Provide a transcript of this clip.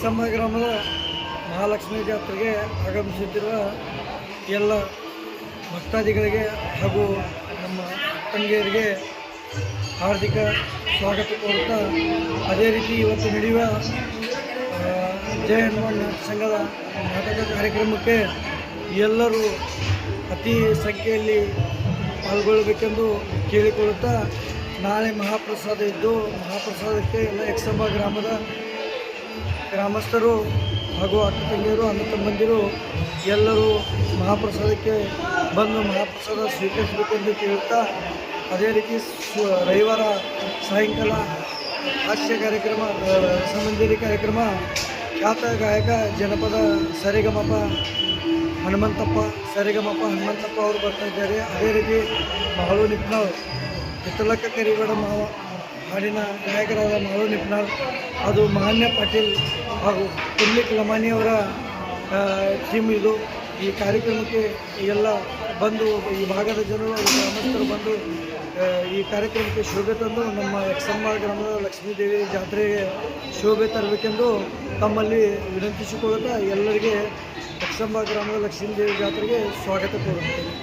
ಯಕ್ಷಂಬ ಗ್ರಾಮದ ಮಹಾಲಕ್ಷ್ಮಿ ಜಾತ್ರೆಗೆ ಆಗಮಿಸುತ್ತಿರುವ ಎಲ್ಲ ಭಕ್ತಾದಿಗಳಿಗೆ ಹಾಗೂ ನಮ್ಮ ತಂಗಿಯರಿಗೆ ಹಾರ್ದಿಕ ಸ್ವಾಗತ ಕೋರುತ್ತಾ ಅದೇ ರೀತಿ ಇವತ್ತು ನಡೆಯುವ ಜಯ ಹನುಮಾನ್ ಸಂಘದ ನಾಟಕ ಕಾರ್ಯಕ್ರಮಕ್ಕೆ ಎಲ್ಲರೂ ಅತಿ ಸಂಖ್ಯೆಯಲ್ಲಿ ಪಾಲ್ಗೊಳ್ಳಬೇಕೆಂದು ಕೇಳಿಕೊಳ್ಳುತ್ತಾ ನಾಳೆ ಮಹಾಪ್ರಸಾದ ಇದ್ದು ಮಹಾಪ್ರಸಾದಕ್ಕೆ ಎಲ್ಲ ಯಕ್ಷಂಬ ಗ್ರಾಮದ ಗ್ರಾಮಸ್ಥರು ಹಾಗೂ ಅಕ್ಕ ತಂಗಿಯರು, ಅಣ್ಣ ತಮ್ಮಂದಿರು ಎಲ್ಲರೂ ಮಹಾಪ್ರಸಾದಕ್ಕೆ ಬಂದು ಮಹಾಪ್ರಸಾದ ಸ್ವೀಕರಿಸಬೇಕೆಂದು ಕೇಳುತ್ತಾ ಅದೇ ರೀತಿ ರವಿವಾರ ಸಾಯಂಕಾಲ ಹಾಸ್ಯ ಕಾರ್ಯಕ್ರಮ ರಸಮಂಜರಿ ಕಾರ್ಯಕ್ರಮ, ಖ್ಯಾತ ಗಾಯಕ ಜನಪದ ಸರಿಗಮಪ ಹನುಮಂತಪ್ಪ ಸರಿಗಮಪ್ಪ ಹನುಮಂತಪ್ಪ ಅವರು ಬರ್ತಾ ಇದ್ದಾರೆ. ಅದೇ ರೀತಿ ಮಹಳು ನಿಪ್ನಾಳ್ ಹಿತ್ತಲಕ್ಕ ಕರಿಗಡ ಮಾವ, ಹಾಡಿನ ಗಾಯಕರಾದ ಮಾವು ನಿಪ್ನಾಳ್ ಅದು ಮಾನ್ಯ ಪಾಟೀಲ್ ಹಾಗೂ ಪುಣ್ಯಕ್ ಲಮಾನಿಯವರ ಟೀಮ್ ಇದು. ಈ ಕಾರ್ಯಕ್ರಮಕ್ಕೆ ಎಲ್ಲ ಬಂದು, ಈ ಭಾಗದ ಜನರು ಗ್ರಾಮಸ್ಥರು ಬಂದು ಈ ಕಾರ್ಯಕ್ರಮಕ್ಕೆ ಶೋಭೆ ತಂದು ನಮ್ಮ ಯಕ್ಷಂಬ ಗ್ರಾಮದ ಲಕ್ಷ್ಮೀದೇವಿ ಜಾತ್ರೆಗೆ ಶೋಭೆ ತರಬೇಕೆಂದು ತಮ್ಮಲ್ಲಿ ವಿನಂತಿಸಿಕೊಳ್ಳುತ್ತಾ ಎಲ್ಲರಿಗೆ ಯಕ್ಷಂಬ ಗ್ರಾಮದ ಲಕ್ಷ್ಮೀದೇವಿ ಜಾತ್ರೆಗೆ ಸ್ವಾಗತ ಕೋರುತ್ತೇನೆ.